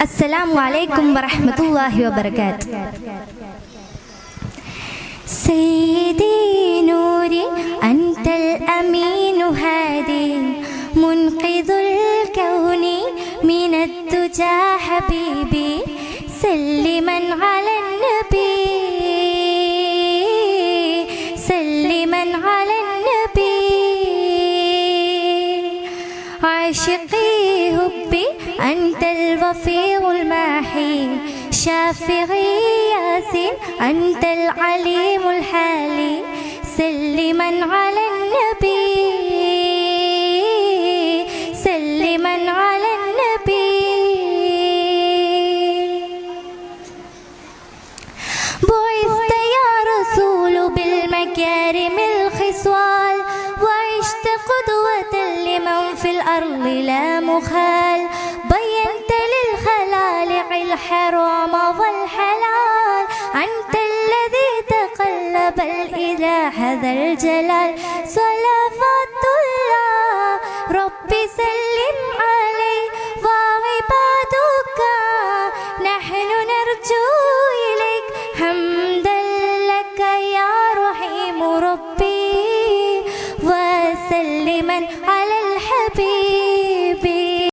السلام عليكم ورحمة الله وبركاته. سيدي نوري أنت الأمين هادي منقذ الكون من الدجى حبيبي. سلما على عاشقي هبي أنت الوفي الماحي شافعي ياسين أنت العليم الحالي سلما على النبي سلما على النبي. بعثت يا رسول بالمكارم الخصال وعشت قدوة لمن في الأرض لا مخال. بينت للخلالق الحرام والحلال أنت الذي تقلب الإله ذا الجلال. صلوات الله ربي سلم عليه. وعبادك نحن نرجو إليك. حمدا لك يا رحيم ربي. وسلما